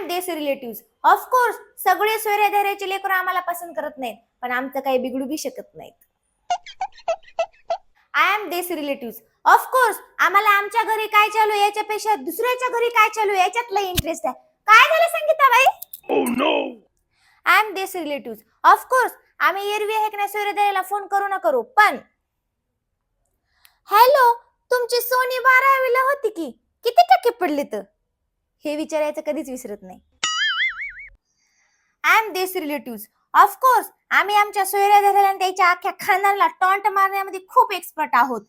M देस relative of course सगळे सोयऱ्याधाऱ्याचे लेकर आम्हाला पसंत करत नाहीत पण आमचं काही बिघडू बी शकत नाहीत. I am this relative of course आम्हाला आमच्या घरी काय चालू याच्यापेक्षा दुसऱ्याच्या घरी काय चालू आहे याच्यात लय इंटरेस्ट आहे. काय झालं Sangitabai Oh no! I am this relative of course आम्ही एरवी आहे की नाही सूर्यदयाला फोन करू ना करू पण हॅलो तुमची सोनी बारावीला होती की? किती टक्के पडले तर हे विचारायचं कधीच विसरत नाही. I am this relative of course आम्ही आमच्या सोयऱ्या आणि त्याच्या अख्ख्या खानाला टॉन्ट मारण्यामध्ये खूप एक्सपर्ट आहोत.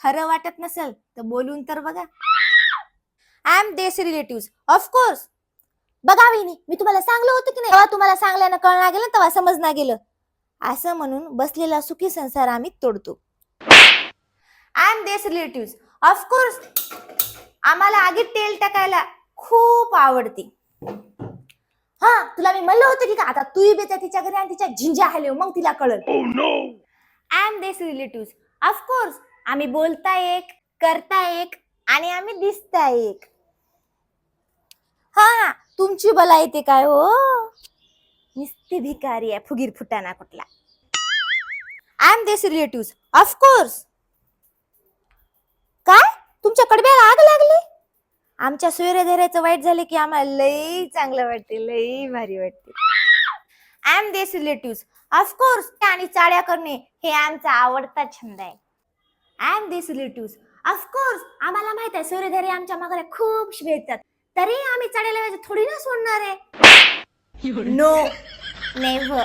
खरं वाटत नसेल तर बोलून तर बघा. I am this relative of course बघा विनी मी तुम्हाला सांगलं होतं की नाही? तेव्हा तुम्हाला सांगल्यानं कळणार गेलं तेव्हा समजणार गेलं. असं म्हणून बसलेला सुखी संसार आम्ही तोडतो. I am this relative of course आम्हाला आगीत तेल टाकायला खूप आवडते. हा तुला मी म्हणलं होतं की का आता तू बेता तिच्या घरी आणि तिच्या झिंजा हलव मग तिला कळल. No! I am this relative of course आम्ही बोलता एक करता एक आणि आम्ही दिसता एक. हा हा तुमची बला येते काय हो? नुसती भिकारी आहे फुगीर फुटाना कुठला. I am this relative of course काय? तुमच्या कडब्याला आग लागली? आमच्या सूर्यधैर्याचं वाईट झालं की आम्हाला लई चांगलं वाटते लई भारी वाटते. I am this relative of course आणि चाळ्या करणे हे आमचा आवडता छंद आहे. I am this relative of course आम्हाला माहीत आहे सूर्यधरी आमच्या मागाला खूप शिवेतात तरी आम्ही चाळ्या लावायचं थोडी ना सोडणार आहे. No never